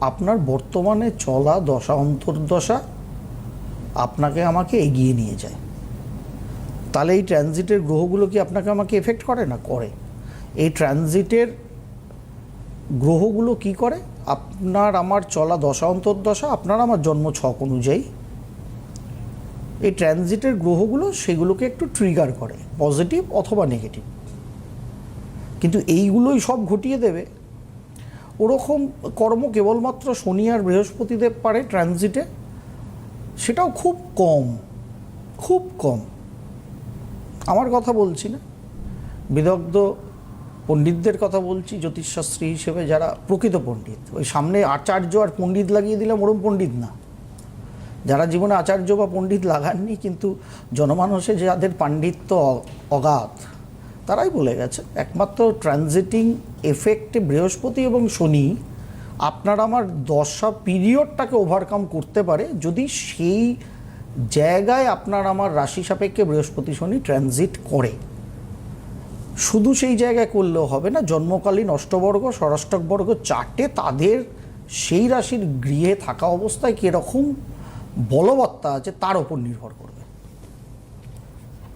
আপনার বর্তমানে চলা দশা, অন্তর্দশা আপনাকে আমাকে এগিয়ে নিয়ে যায়। তাহলে এই ট্রানজিটের গ্রহগুলো কি আপনাকে আমাকে এফেক্ট করে না করে? এই ট্রানজিটের গ্রহগুলো কি করে? আপনার আমার চলা দশা, অন্তর্দশা, আপনার আমার জন্ম ছক অনুযায়ী এই ট্রানজিটের গ্রহগুলো সেগুলোকে একটু ট্রিগার করে পজিটিভ অথবা নেগেটিভ কিন্তু এইগুলোই সব ঘটিয়ে দেবে। ওরকম কর্ম কেবলমাত্র শনি আর বৃহস্পতিদেব পারে ট্রানজিটে, সেটাও খুব কম খুব কম। আমার কথা বলছি না। বিদগ্ধ পণ্ডিতদের কথা বলছি, জ্যোতিষশাস্ত্রী হিসেবে যারা প্রকৃত পণ্ডিত। ওই সামনে আচার্য আর পণ্ডিত লাগিয়ে দিলাম, ওরম পণ্ডিত না। যারা জীবনে আচার্য বা পণ্ডিত লাগাননি, কিন্তু জনমানসে যাদের পাণ্ডিত্য অগাধ তারাই বলে গেছে, একমাত্র ট্রানজিটিং এফেক্টে বৃহস্পতি এবং শনি আপনার আমার দশা পিরিয়ডটাকে ওভারকাম করতে পারে যদি সেই জায়গায় আপনার আমার রাশি সাপেক্ষে বৃহস্পতি শনি ট্রানজিট করে। শুধু সেই জায়গায় করলেও হবে না, জন্মকালীন অষ্টবর্গ বর্গ চারটে তাদের সেই রাশির গৃহে থাকা অবস্থায় কীরকম বলবত্তা আছে তার উপর নির্ভর করবে।